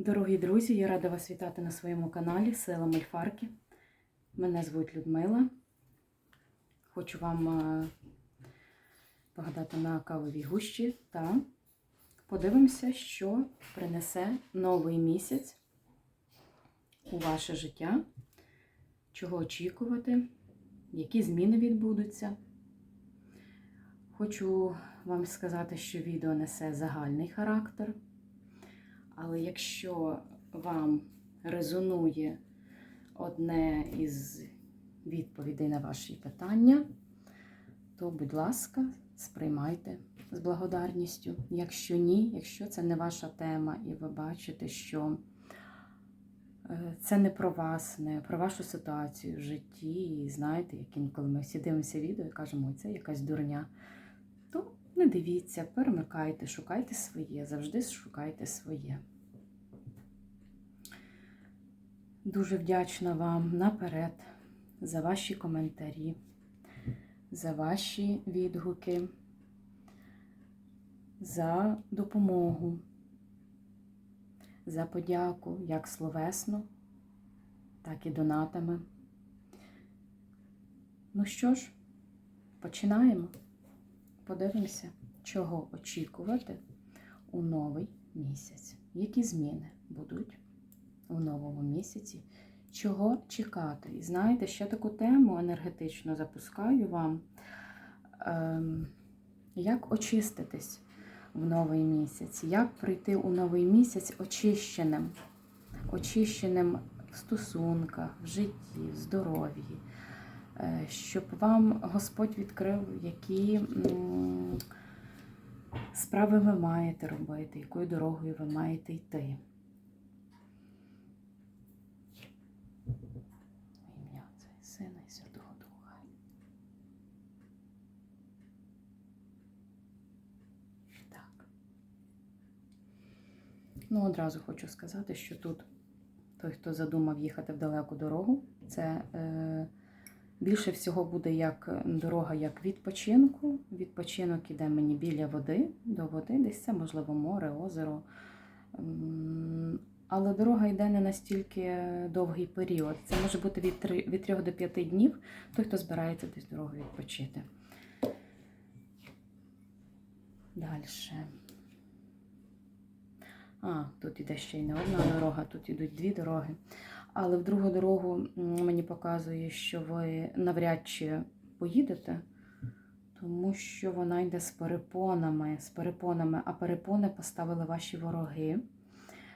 Дорогі друзі, я рада вас вітати на своєму каналі Села Мельфарки. Мене звуть Людмила. Хочу вам е, погадати на кавовій гущі та подивимося, що принесе новий місяць у ваше життя, чого очікувати, які зміни відбудуться. Хочу вам сказати, що відео несе загальний характер. Але якщо вам резонує одне із відповідей на ваші питання, то, будь ласка, сприймайте з благодарністю. Якщо ні, якщо це не ваша тема, і ви бачите, що е, це не про вас, не про вашу ситуацію в житті, і знаєте, як інколи ми всі дивимося відео і кажемо, це якась дурня, то не дивіться, перемикайте, шукайте своє, завжди шукайте своє. Дуже вдячна вам наперед за ваші коментарі, за ваші відгуки, за допомогу, за подяку як словесно, так і донатами. Ну що ж, починаємо. Подивимося, чого очікувати у новий місяць. Які зміни будуть у новому місяці? Чого чекати? І знаєте, ще таку тему енергетично запускаю вам. Ем, як очиститись в новий місяць? Як прийти у новий місяць очищеним? Очищеним в стосунках, в житті, в здоров'ї, Е, щоб вам Господь відкрив, які справи ви маєте робити, якою дорогою ви маєте йти. В Ім'я Отця і Сина і Святого Духа. Так. Ну, одразу хочу сказати, що тут той, хто задумав їхати в далеку дорогу, це е, більше всього буде як дорога як відпочинку. Відпочинок іде мені біля води, до води, десь це, можливо, море, озеро. Але дорога йде не настільки довгий період. Це може бути від 3, від 3 до 5 днів, той, хто збирається десь дорогу відпочити. Далі. А, тут іде ще й не одна дорога, тут ідуть дві дороги. Але в другу дорогу мені показує, що ви навряд чи поїдете, тому що вона йде з перепонами, з перепонами, а перепони поставили ваші вороги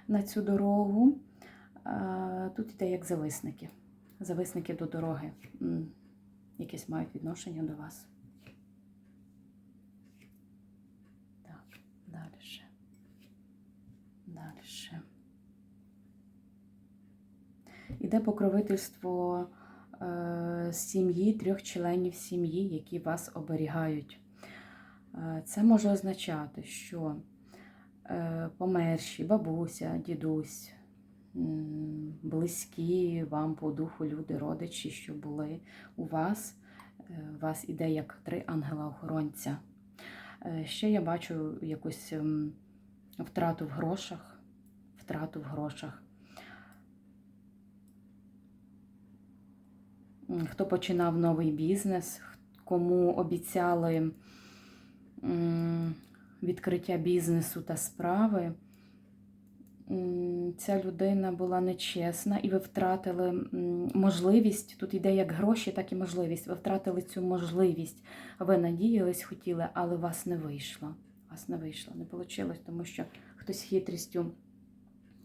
на цю дорогу. Тут йде як зависники. Зависники до дороги. м, Якесь мають відношення до вас. Так, далі. Далі. Іде покровительство е, сім'ї, трьох членів сім'ї, які вас оберігають. Е, це може означати, що е, померші, бабуся, дідусь, близькі вам по духу люди, родичі, що були у вас. У вас іде як три ангела-охоронця. Ще я бачу якусь втрату в грошах, втрату в грошах. Хто починав новий бізнес, кому обіцяли відкриття бізнесу та справи, ця людина була нечесна, і ви втратили можливість. Тут йде як гроші, так і можливість. Ви втратили цю можливість. Ви надіялись, хотіли, але вас не вийшло. Вас не вийшло, не вийшло, тому що хтось хитрістю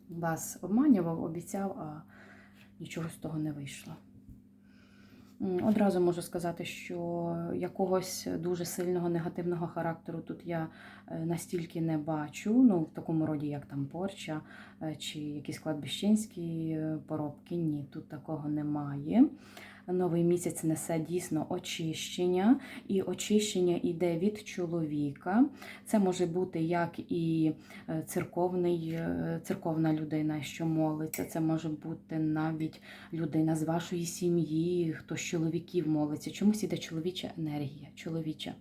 вас обманював, обіцяв, а нічого з того не вийшло. Одразу можу сказати, що якогось дуже сильного негативного характеру тут я е, настільки не бачу, ну в такому роді, як там порча е, чи якісь кладбищенські е, поробки. Ні, тут такого немає. Новий місяць несе дійсно очищення, і очищення йде від чоловіка. Це може бути як і е, церковний, е, церковна людина, що молиться, це може бути навіть людина з вашої сім'ї, хто з чоловіків молиться. Чомусь іде чоловіча енергія, чоловіча.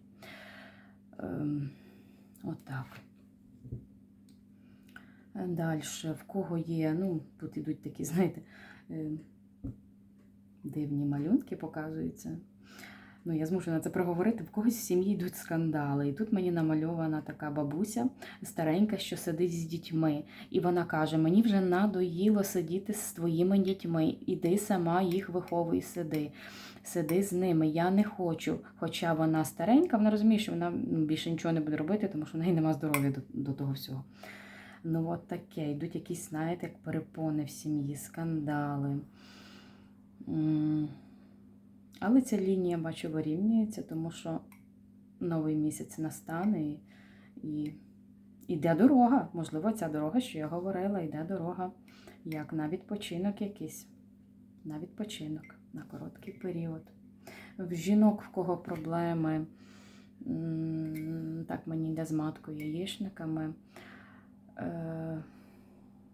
Ем, отак. Далі, в кого є, ну, тут ідуть такі, знаєте, е, дивні малюнки показуються. Ну, я змушена це проговорити. В когось в сім'ї йдуть скандали. І тут мені намальована така бабуся старенька, що сидить з дітьми. І вона каже: Мені вже надоїло сидіти з твоїми дітьми. Іди сама їх виховуй, сиди. Сиди з ними. Я не хочу. Хоча вона старенька, вона розуміє, що вона ну, більше нічого не буде робити, тому що в неї нема здоров'я до, до того всього. Ну, от таке. Йдуть якісь, знаєте, як перепони в сім'ї, скандали. Але ця лінія, бачу, вирівнюється, тому що новий місяць настане і, і йде дорога. Можливо, ця дорога, що я говорила, йде дорога, як на відпочинок якийсь. На відпочинок, на короткий період. В жінок, в кого проблеми, так мені йде з маткою яєчниками.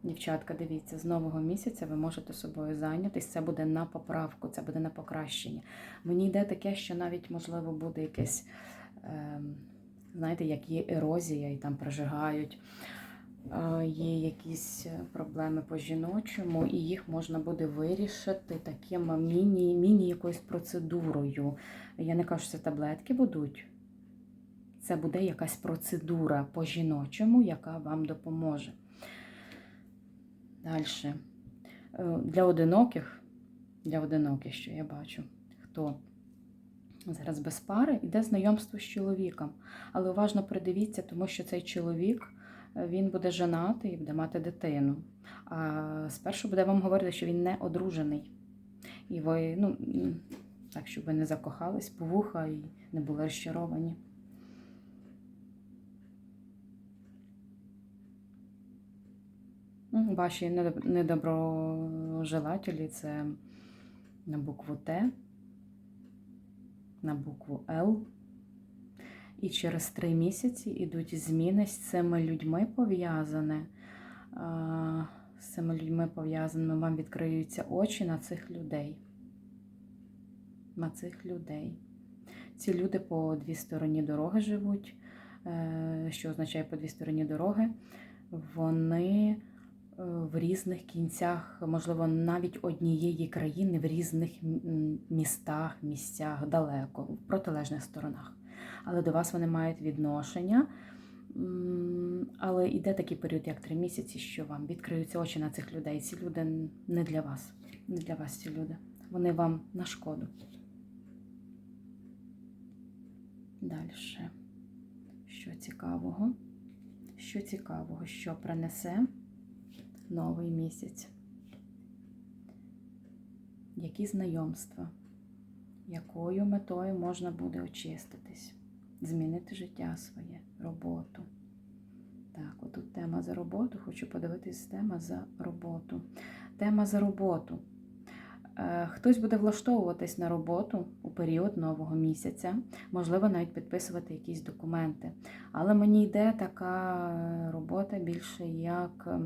Е, Дівчатка, дивіться, з нового місяця ви можете собою зайнятися. Це буде на поправку, це буде на покращення. Мені йде таке, що навіть, можливо, буде якесь, е, знаєте, як є ерозія і там прожигають. Е, Є якісь проблеми по жіночому, і їх можна буде вирішити таким міні, міні якоюсь процедурою. Я не кажу, що це таблетки будуть. Це буде якась процедура по жіночому, яка вам допоможе. Далі. Для одиноких, для одиноких, що я бачу, хто зараз без пари, йде знайомство з чоловіком. Але уважно придивіться, тому що цей чоловік е, він буде женатий і буде мати дитину. А спершу буде вам говорити, що він не одружений. І ви, ну, так, щоб ви не закохались по вуха і не були розчаровані. Ваші недоб- недоброжелателі це на букву Т, на букву Л. І через три місяці йдуть зміни з цими людьми пов'язане. З цими людьми пов'язаними вам відкриються очі на цих людей. На цих людей. Ці люди по дві стороні дороги живуть. Е, Що означає по дві стороні дороги? Вони в різних кінцях, можливо, навіть однієї країни, в різних містах, місцях, далеко, в протилежних сторонах. Але до вас вони мають відношення. Але йде такий період, як три місяці, що вам відкриються очі на цих людей. Ці люди не для вас. Не для вас ці люди. Вони вам на шкоду. Далі. Що цікавого? Що цікавого, що принесе новий місяць? Які знайомства? Якою метою можна буде очиститись? Змінити життя своє, роботу. Так, отут тема за роботу. Хочу подивитись тема за роботу. Тема за роботу. Е, Хтось буде влаштовуватись на роботу у період нового місяця, можливо, навіть підписувати якісь документи. Але мені йде така робота більше як е,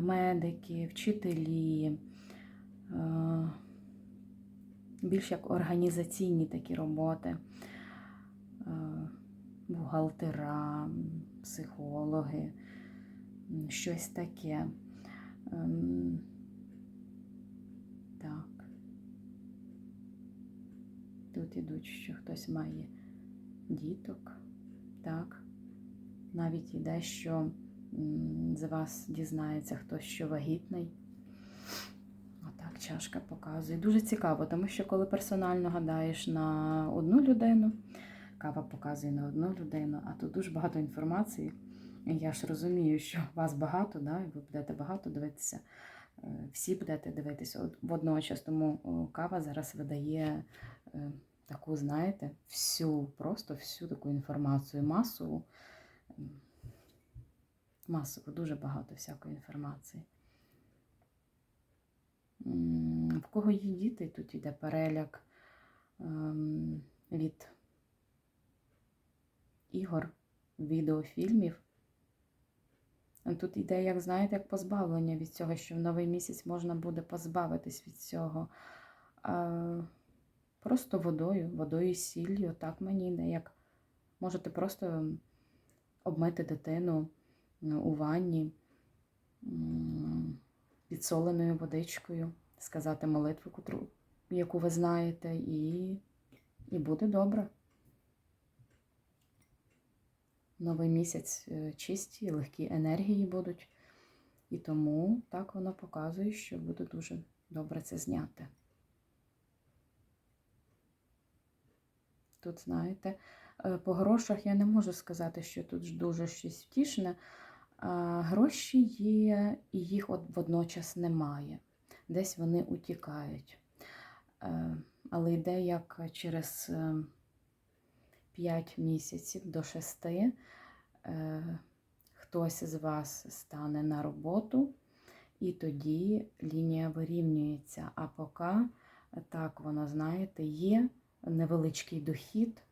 медики, вчителі, е, більш як організаційні такі роботи, е, бухгалтера, психологи, щось таке. Ем, Так. Тут ідуть, що хтось має діток. Так. Навіть іде, що з вас дізнається хтось, що вагітний. Отак чашка показує. Дуже цікаво, тому що коли персонально гадаєш на одну людину, кава показує на одну людину, а тут дуже багато інформації. Я ж розумію, що вас багато, да, і ви будете багато дивитися. Е, Всі будете дивитися водночас, тому кава зараз видає е, таку, знаєте, всю, просто всю таку інформацію, масову. Масово, дуже багато всякої інформації. В кого є діти, тут йде переляк ем, від ігор, відеофільмів. Тут йде, як знаєте, як позбавлення від цього, що в новий місяць можна буде позбавитись від цього. Просто водою, водою і сіллю. Так мені йде, як можете просто обмити дитину ну, у ванні, підсоленою водичкою, сказати молитву, яку ви знаєте, і, і буде добре. Новий місяць е, чисті, легкі енергії будуть. І тому так воно показує, що буде дуже добре це зняти. Тут, знаєте, е, по грошах я не можу сказати, що тут дуже щось втішне. Гроші є, і їх водночас немає. Десь вони утікають. Е, Але йде як через 5 місяців до 6 хтось з вас стане на роботу, і тоді лінія вирівнюється. А поки так воно, знаєте, є невеличкий дохід,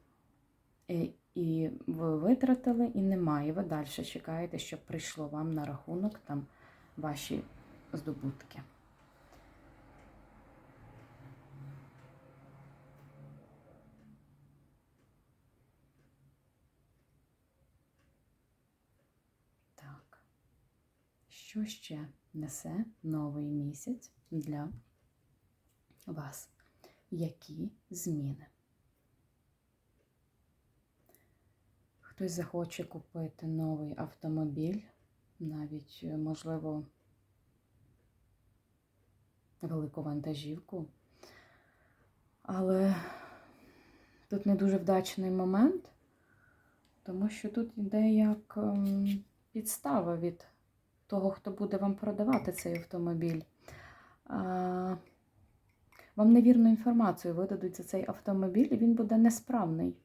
і- ви витратили, і немає. Ви далі чекаєте, щоб прийшло вам на рахунок там ваші здобутки. Так. Що ще несе новий місяць для вас? Які зміни? Хтось захоче купити новий автомобіль, навіть, е, можливо, велику вантажівку. Але тут не дуже вдачний момент, тому що тут йде як ем, підстава від того, хто буде вам продавати цей автомобіль. Вам невірну інформацію видадуть за цей автомобіль, і він буде несправний.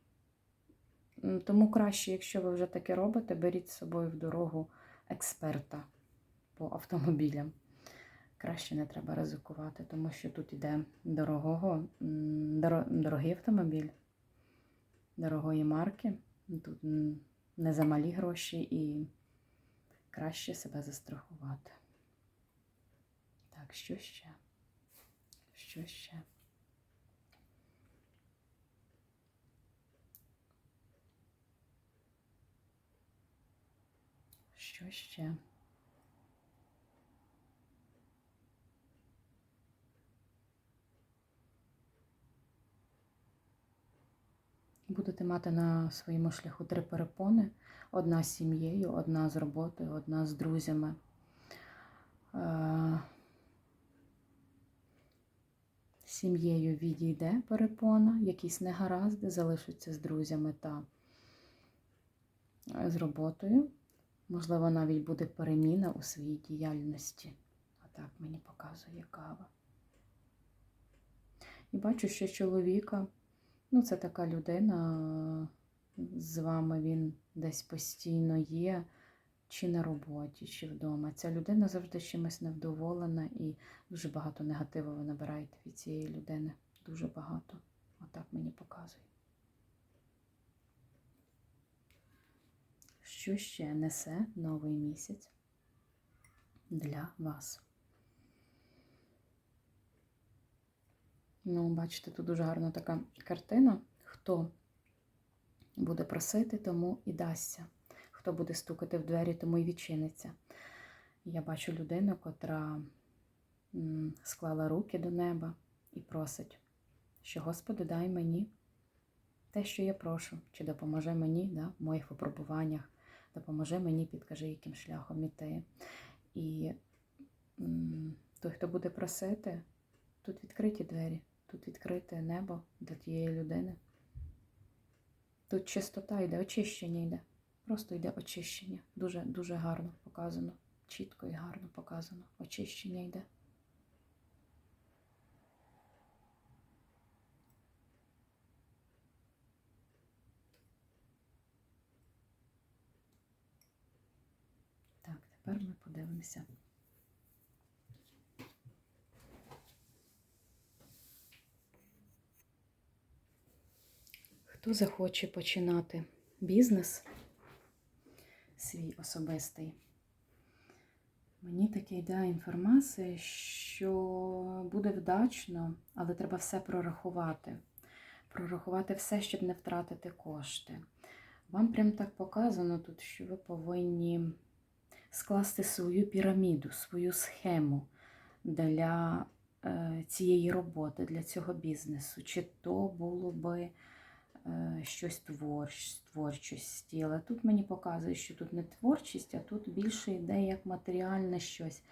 Тому краще, якщо ви вже таке робите, беріть з собою в дорогу експерта по автомобілям. Краще не треба ризикувати, тому що тут йде дорогого, доро- дорогий автомобіль, дорогої марки. Тут не за малі гроші і краще себе застрахувати. Так, що ще? Що ще? Що ще? Будете мати на своєму шляху три перепони: одна з сім'єю, одна з роботою, одна з друзями. Е, Сім'єю відійде перепона, якісь негаразди залишаться з друзями та е, з роботою. Можливо, навіть буде переміна у своїй діяльності. Отак мені показує кава. І бачу, що чоловіка, ну, це така людина, з вами він десь постійно є, чи на роботі, чи вдома. Ця людина завжди чимось невдоволена і дуже багато негативу ви набираєте від цієї людини. Дуже багато. Отак мені показує. Що ще несе новий місяць для вас? Ну, бачите, тут дуже гарна така картина. Хто буде просити, тому і дасться. Хто буде стукати в двері, тому і відчиниться. Я бачу людину, котра склала руки до неба і просить, що Господи, дай мені те, що я прошу, чи допоможе мені да, в моїх випробуваннях, допоможи мені, підкажи, яким шляхом іти. І той, хто буде просити, тут відкриті двері, тут відкрите небо для тієї людини. Тут чистота йде, очищення йде. Просто йде очищення. Дуже, дуже гарно показано. Чітко і гарно показано. Очищення йде. Так, тепер ми подивимося. Хто захоче починати бізнес свій особистий? Мені таке йде інформація, що буде вдачно, але треба все прорахувати. Прорахувати все, щоб не втратити кошти. Вам прям так показано тут, що ви повинні скласти свою піраміду, свою схему для е, цієї роботи, для цього бізнесу. Чи то було би е, щось творч, творчості. Але тут мені показує, що тут не творчість, а тут більше йде як матеріальне щось.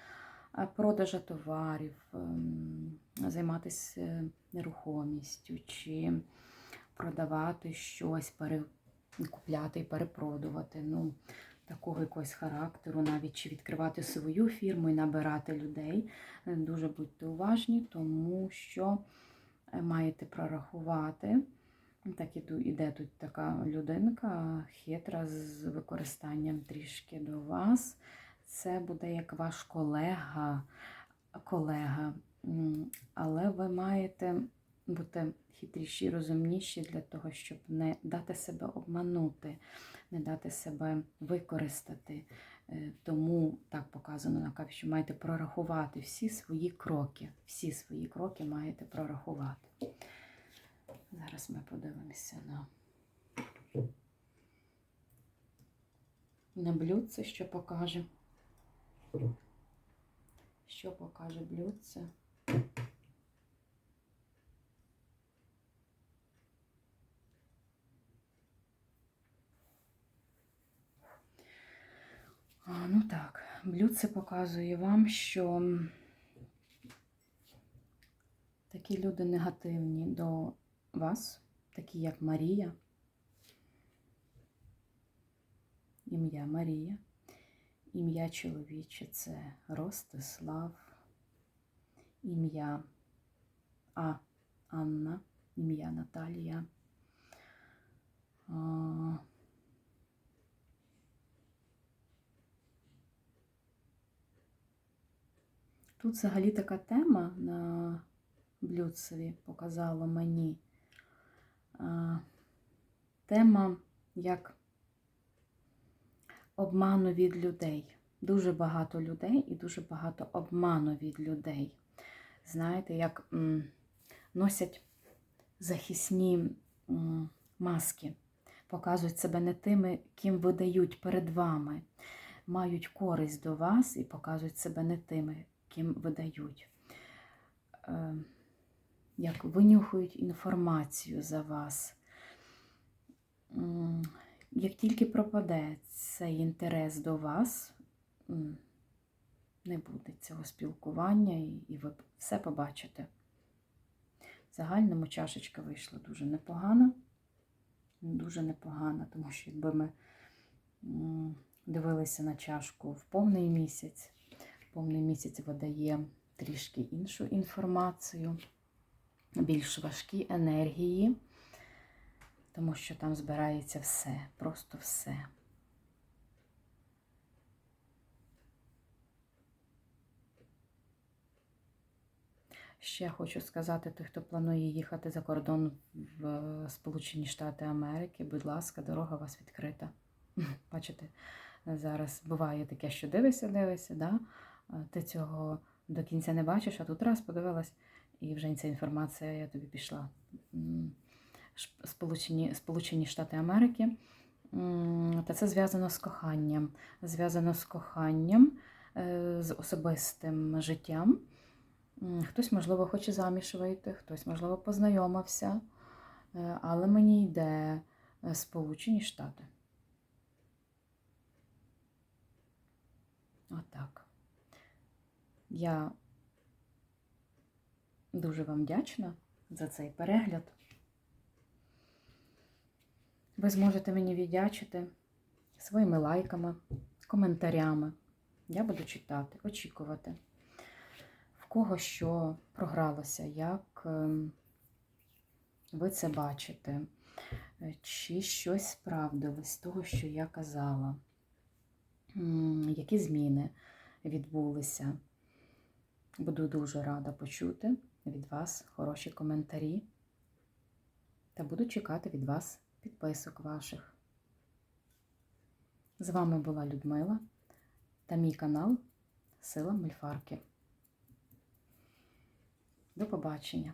Продажа товарів, ем, займатися е, нерухомістю, чи продавати щось, пере, купляти і перепродувати. Ну, такого якогось характеру, навіть чи відкривати свою фірму і набирати людей. Е, Дуже будьте уважні, тому що е, маєте прорахувати. Так іде тут така людинка хитра з використанням трішки до вас. Це буде як ваш колега, колега. Але ви маєте бути хитріші, розумніші для того, щоб не дати себе обманути, не дати себе використати. Е, Тому так показано на капі, що маєте прорахувати всі свої кроки. Всі свої кроки маєте прорахувати. Зараз ми подивимося на, на блюдце, що покаже. Що покаже блюдце? А, ну так, блюдце показує вам, що такі люди негативні до вас, такі як Марія. Ім'я Марія. Ім'я чоловіче це Ростислав. Ім'я А. Анна, ім'я Наталія. Тут взагалі така тема на блюдцеві показала мені. Тема як обману від людей. Дуже багато людей і дуже багато обману від людей. Знаєте, як носять захисні маски, показують себе не тими, ким видають перед вами, мають користь до вас і показують себе не тими, ким видають. Е, Як винюхують інформацію за вас. Як тільки пропаде цей інтерес до вас, не буде цього спілкування, і, ви все побачите. В загальному чашечка вийшла дуже непогана. Дуже непогана, тому що якби ми дивилися на чашку в повний місяць, повний місяць видає трішки іншу інформацію, більш важкі енергії, тому що там збирається все, просто все. Ще хочу сказати, той, хто планує їхати за кордон в е, Сполучені Штати Америки, будь ласка, дорога у вас відкрита. Бачите, зараз буває таке, що дивишся, дивишся, да? А ти цього до кінця не бачиш, а тут раз подивилась, і вже ця інформація я тобі пішла. Сполучені, Сполучені Штати Америки. Та це зв'язано з коханням. Зв'язано з коханням, е, з особистим життям. Хтось, можливо, хоче заміж вийти, хтось, можливо, познайомився, Е, але мені йде е, Сполучені Штати. Отак. Я дуже вам вдячна за цей перегляд. Ви зможете мені віддячити своїми лайками, коментарями. Я буду читати, очікувати в кого що програлося, як ем, ви це бачите, чи щось справдилось з того, що я казала, які зміни відбулися. Буду дуже рада почути від вас хороші коментарі. Та буду чекати від вас підписок ваших. З вами була Людмила та мій канал Сила Мульфарки. До побачення!